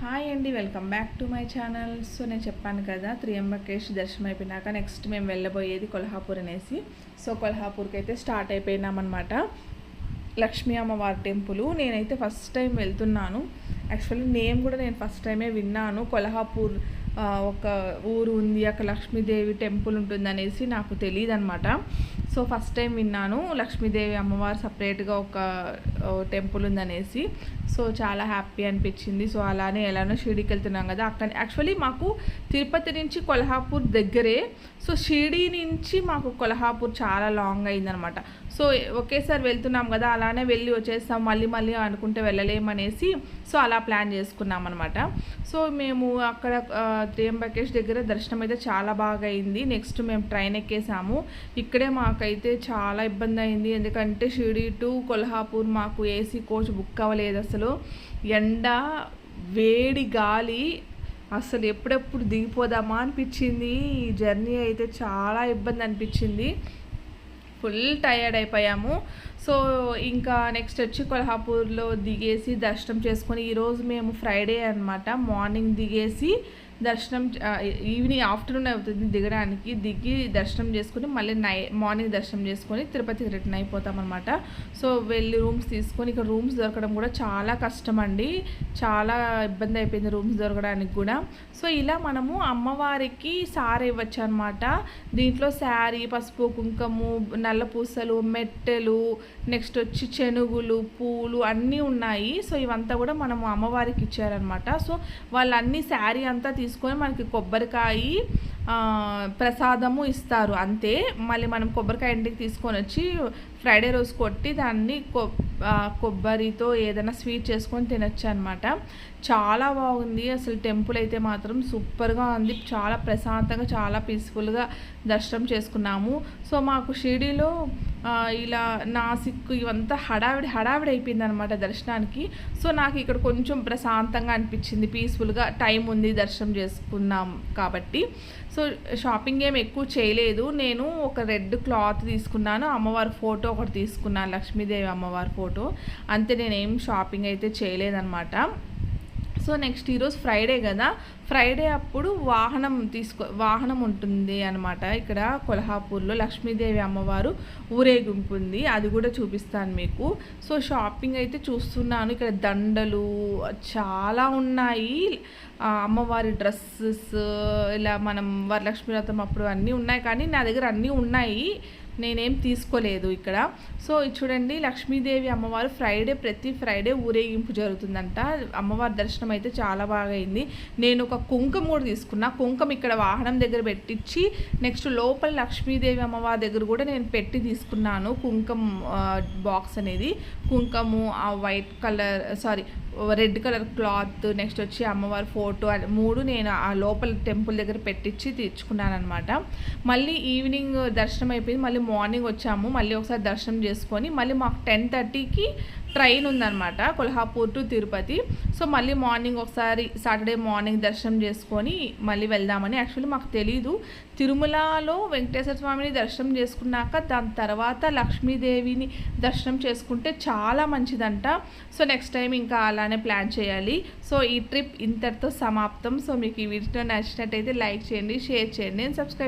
Hi అండి welcome back to my channel so నేను చెప్పాను కదా త్రియంబకేష్ దర్శనం అయిపోయినాక నెక్స్ట్ మేము వెళ్ళబోయేది కొల్హాపూర్ అనేసి. సో కొల్హాపూర్కి అయితే స్టార్ట్ అయిపోయినామన్నమాట. లక్ష్మీ అమ్మవారి టెంపుల్. నేనైతే ఫస్ట్ టైం వెళ్తున్నాను. యాక్చువల్లీ నేమ్ కూడా నేను ఫస్ట్ టైమే విన్నాను. కొల్హాపూర్ ఒక ఊరు ఉంది. అక్కడ లక్ష్మీదేవి టెంపుల్ ఉంటుంది అనేసి నాకు తెలియదు అనమాట సో ఫస్ట్ టైం విన్నాను. లక్ష్మీదేవి అమ్మవారు సపరేట్గా ఒక టెంపుల్ ఉందనేసి. సో చాలా హ్యాపీ అనిపించింది. సో అలానే ఎలానో షిరిడికి వెళ్తున్నాం కదా. అక్కడ యాక్చువల్లీ మాకు తిరుపతి నుంచి కొల్హాపూర్ దగ్గరే. సో షిరిడీ నుంచి మాకు కొల్హాపూర్ చాలా లాంగ్ అయిందనమాట. సో ఒకేసారి వెళ్తున్నాం కదా అలానే వెళ్ళి వచ్చేస్తాం మళ్ళీ మళ్ళీ అనుకుంటే వెళ్ళలేమనేసి. సో అలా ప్లాన్ చేసుకున్నాం అనమాట సో మేము అక్కడ త్రియంబకేష్ దగ్గర దర్శనం అయితే చాలా బాగా అయింది. నెక్స్ట్ మేము ట్రైన్ ఎక్కేసాము. ఇక్కడే మాకు మాకైతే చాలా ఇబ్బంది అయింది ఎందుకంటే షిరిడి టు కొల్హాపూర్ మాకు ఏసీ కోచ్ బుక్ అవ్వలేదు అసలు. ఎండ వేడి గాలి అసలు ఎప్పుడెప్పుడు దిగిపోదామా అనిపించింది. ఈ జర్నీ అయితే చాలా ఇబ్బంది అనిపించింది ఫుల్ టయర్డ్ అయిపోయాము. సో ఇంకా నెక్స్ట్ వచ్చి కొల్హాపూర్లో దిగేసి దర్శనం చేసుకొని ఈరోజు మేము ఫ్రైడే అనమాట మార్నింగ్ దిగేసి దర్శనం ఈవినింగ్ ఆఫ్టర్నూన్ అవుతుంది దిగడానికి. దిగి దర్శనం చేసుకొని మళ్ళీ నై మార్నింగ్ దర్శనం చేసుకొని తిరుపతికి రిటర్న్ అయిపోతాం అనమాట సో వెళ్ళి రూమ్స్ తీసుకొని ఇక్కడ రూమ్స్ దొరకడం కూడా చాలా కష్టం అండి చాలా ఇబ్బంది అయిపోయింది రూమ్స్ దొరకడానికి కూడా. సో ఇలా మనము అమ్మవారికి సారీ ఇవ్వచ్చు అనమాట దీంట్లో శారీ పసుపు కుంకుము నల్ల పూసలు మెట్టెలు నెక్స్ట్ వచ్చి చెనుగులు పూలు అన్నీ ఉన్నాయి. సో ఇవంతా కూడా మనము అమ్మవారికి ఇచ్చారనమాట సో వాళ్ళన్నీ శారీ అంతా తీసుకొని మనకి కొబ్బరికాయ ప్రసాదము ఇస్తారు. అంతే. మళ్ళీ మనం కొబ్బరికాయ ఇంటికి తీసుకొని వచ్చి ఫ్రైడే రోజు కొట్టి దాన్ని కొ కొబ్బరితో ఏదైనా స్వీట్ చేసుకొని తినొచ్చు అనమాట చాలా బాగుంది. అసలు టెంపుల్ అయితే మాత్రం సూపర్గా ఉంది. చాలా ప్రశాంతంగా చాలా పీస్ఫుల్గా దర్శనం చేసుకున్నాము. సో మాకు షిరిడీలో ఇలా నాసిక్ ఇవంతా హడావిడి హడావిడి అయిపోయింది అనమాట దర్శనానికి. సో నాకు ఇక్కడ కొంచెం ప్రశాంతంగా అనిపించింది. పీస్ఫుల్గా టైం ఉంది దర్శనం చేసుకున్నాం కాబట్టి. సో షాపింగ్ ఏం ఎక్కువ చేయలేదు. నేను ఒక రెడ్ క్లాత్ తీసుకున్నాను. అమ్మవారి ఫోటో ఒకటి తీసుకున్నాను. లక్ష్మీదేవి అమ్మవారి ఫోటో. అంతే నేనేం షాపింగ్ అయితే చేయలేదన్నమాట. సో నెక్స్ట్ ఈరోజు ఫ్రైడే కదా. ఫ్రైడే అప్పుడు వాహనం తీసుకో వాహనం ఉంటుంది అనమాట ఇక్కడ కొల్హాపూర్లో లక్ష్మీదేవి అమ్మవారు ఊరేగింపు ఉంది. అది కూడా చూపిస్తాను మీకు. సో షాపింగ్ అయితే చూస్తున్నాను. ఇక్కడ దండలు చాలా ఉన్నాయి. అమ్మవారి డ్రెస్సెస్ ఇలా మనం వరలక్ష్మి వ్రతం అప్పుడు అన్నీ ఉన్నాయి. కానీ నా దగ్గర అన్నీ ఉన్నాయి. నేనేం తీసుకోలేదు ఇక్కడ. సో ఇది చూడండి లక్ష్మీదేవి అమ్మవారు ఫ్రైడే ప్రతి ఫ్రైడే ఊరేగింపు జరుగుతుందంట. అమ్మవారి దర్శనం అయితే చాలా బాగా అయింది. నేను ఒక కుంకుమ కూడా తీసుకున్నా. కుంకుమ ఇక్కడ వాహనం దగ్గర పెట్టించి నెక్స్ట్ లోపల లక్ష్మీదేవి అమ్మవారి దగ్గర కూడా నేను పెట్టి తీసుకున్నాను కుంకుమ బాక్స్ అనేది. కుంకుమ ఆ white colour sorry red colour cloth next వచ్చి అమ్మవారి ఫోటో మూడు నేను ఆ లోపల టెంపుల్ దగ్గర పెట్టించి తెచ్చుకున్నాను అనమాట మళ్ళీ ఈవినింగ్ దర్శనం అయిపోయింది. మళ్ళీ మార్నింగ్ వచ్చాము మళ్ళీ ఒకసారి దర్శనం చేసుకొని మళ్ళీ మాకు టెన్ థర్టీకి ట్రైన్ ఉందన్నమాట కొల్హాపూర్ టు తిరుపతి. సో మళ్ళీ మార్నింగ్ ఒకసారి సాటర్డే మార్నింగ్ దర్శనం చేసుకొని మళ్ళీ వెళ్దామని యాక్చువల్లీ మాకు తెలీదు. తిరుమలలో వెంకటేశ్వర స్వామిని దర్శనం చేసుకున్నాక దాని తర్వాత లక్ష్మీదేవిని దర్శనం చేసుకుంటే చాలా మంచిదంట. సో నెక్స్ట్ టైం ఇంకా అలానే ప్లాన్ చేయాలి. సో ఈ ట్రిప్ ఇంతటితో సమాప్తం. సో మీకు ఈ వీడియో నచ్చినట్టయితే లైక్ చేయండి షేర్ చేయండి సబ్స్క్రైబ్